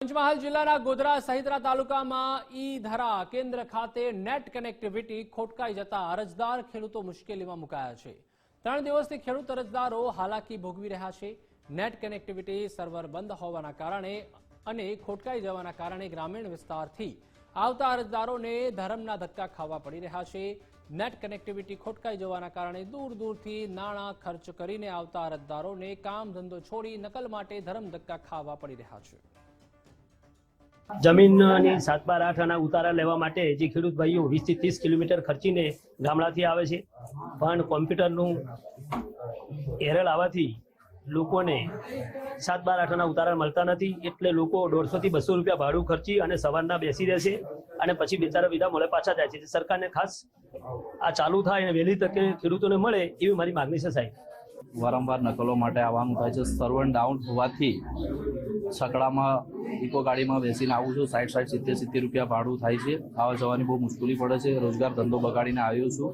પંચમહાલ જિલ્લાના ગોધરા સહિતરા તાલુકામાં ઈ ધરા કેન્દ્ર ખાતે નેટ કનેક્ટિવિટી ખોટકાઈ જતા અરજદાર ખેડૂતો મુશ્કેલીમાં મુકાયા છે. ત્રણ દિવસથી ખેડૂત અરજદારો હાલાકી ભોગવી રહ્યા છે. નેટ કનેક્ટિવિટી સર્વર બંધ હોવાના કારણે અને ખોટકાઈ જવાના કારણે ગ્રામીણ વિસ્તારથી આવતા અરજદારોને ધરમના ધક્કા ખાવા પડી રહ્યા છે. નેટ કનેક્ટિવિટી ખોટકાઈ જવાના કારણે દૂર દૂરથી નાણાં ખર્ચ કરીને આવતા અરજદારોને કામ ધંધો છોડી નકલ માટે ધરમ ધક્કા ખાવા પડી રહ્યા છે. જમીનની સાત બાર આઠ આના ઉતારા લેવા માટે જે ખેડૂત ભાઈઓ વીસથી ત્રીસ કિલોમીટર ખર્ચીને ગામડાથી આવે છે, પણ કોમ્પ્યુટરનું એરલ આવવાથી લોકોને સાત બાર આઠ આના ઉતારા મળતા નથી, એટલે લોકો દોઢસોથી બસો રૂપિયા ભાડું ખર્ચી અને સવારના બેસી રહેશે અને પછી બેચારા વિધા મળે પાછા જાય છે. સરકારને ખાસ આ ચાલુ થાય અને વહેલી તકે ખેડૂતોને મળે એવી મારી માગણી છે સાહેબ. વારંવાર નકલો માટે આવવાનું થાય છે. સર્વર ડાઉન હોવાથી છકડામાં ઇકો ગાડીમાં બેસીને આવું છું. સાઠ સાઠ સિત્તેર સિત્તેર રૂપિયા ભાડું થાય છે. આવવા જવાની બહુ મુશ્કેલી પડે છે. રોજગાર ધંધો બગાડીને આવ્યો છું.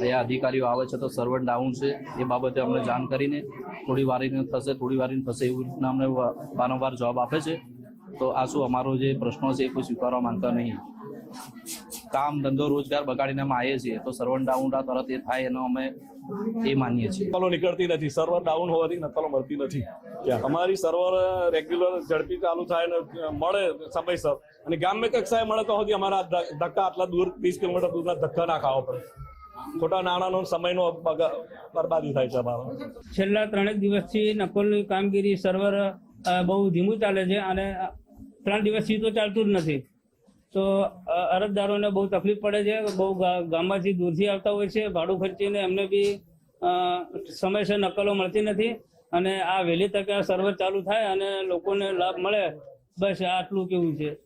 અહીંયા અધિકારીઓ આવે છે તો સર્વર ડાઉન છે. એ બાબતે અમને જાણ કરીને થોડી વારીને થશે, થોડી વારીને થશે એવી રીતના અમને વારંવાર જવાબ આપે છે. તો આ શું અમારો જે પ્રશ્નો છે એ કોઈ સ્વીકારવા માંગતા નહીં. કામ, ધંધો, રોજગાર બગાડીને અમે આવીએ છીએ. તો સર્વર ડાઉન તરત એ થાય એનો અમે એ માનીએ છીએ. નકલો નીકળતી નથી. સર્વર ડાઉન હોવાથી નકલો મળતી નથી. અમારી સર્વર રેગ્યુલર ઝડપી ચાલુ થાય ને મળે સમયસર. અને ગ્રામ્ય કક્ષાએ મળે તો સુધી અમારા ધક્કા આટલા દૂર વીસ કિલોમીટર દૂરના ધક્કા ના ખાવા પડે. ખોટા નાણાંનો સમયનો બરબાદી થાય છે અમારો. છેલ્લા ત્રણેક દિવસથી નકલની કામગીરી સર્વર અ, બહુ ધીમું ચાલે છે અને ત્રણ દિવસથી તો ચાલતું જ નથી. તો અરજદારોને બહુ તકલીફ પડે છે બહુ ગા- ગામમાંથી દૂરથી આવતા હોય છે ભાડું ખર્ચીને એમને બી અ, સમયસર નકલો મળતી નથી. અને આ વહેલી તકે આ સર્વર ચાલુ થાય અને લોકોને લાભ મળે. બસ આટલું કેવું છે.